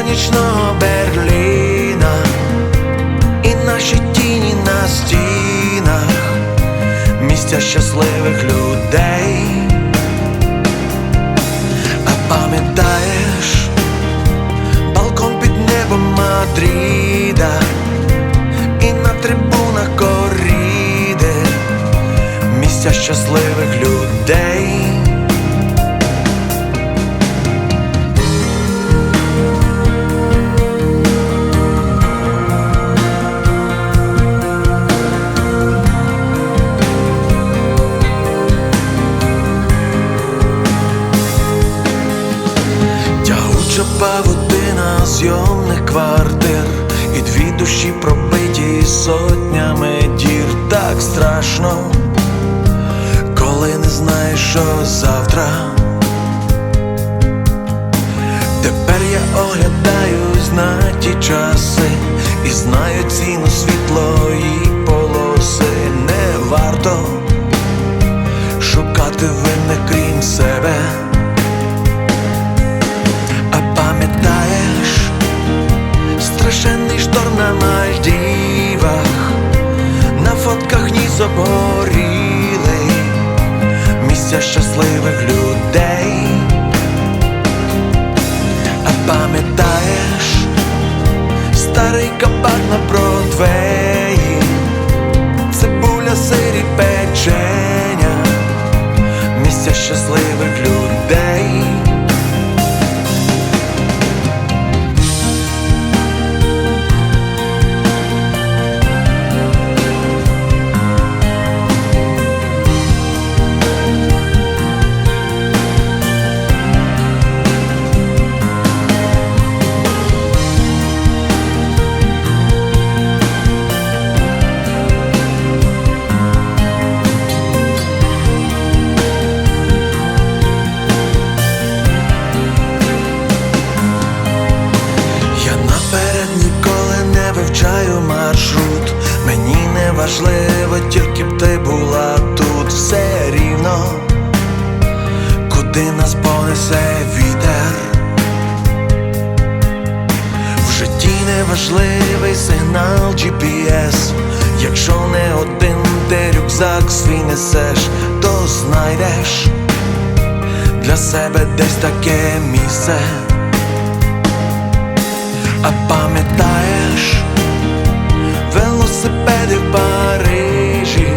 метро нічного Берліна і наші тіні на стінах, місця щасливих людей. Тягуча павутина зйомних квартир І дві душі пробиті сотнями дір Так страшно, коли не знаєш, що завтра. Тепер я оглядаюсь на ті часи і знаю ціну світлої полоси. Не варто шукати винних крім себе. Шторм на Мальдівах, на фотках ні заборіли місця щасливих людей. Куди нас понесе вітер. В житті не важливий сигнал GPS Якщо не один ти рюкзак свій несеш, то знайдеш для себе десь таке місце. А пам'ятаєш велосипеди в Парижі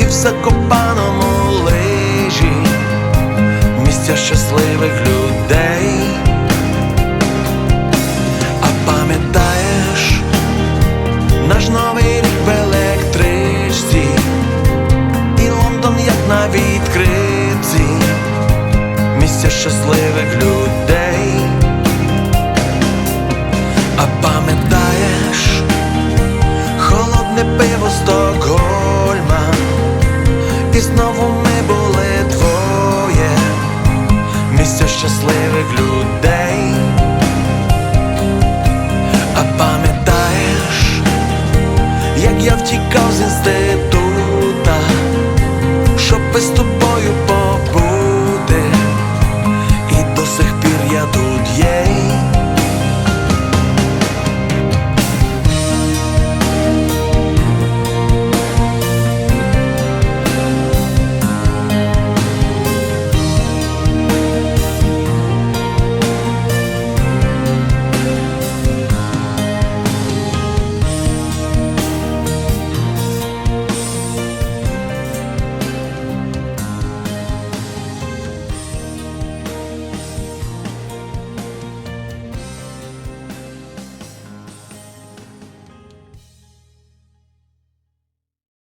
і в Закопаному місця щасливих людей. добрих людей, а пам'ятаєш, як я втікав з інститута, щоб з тобою.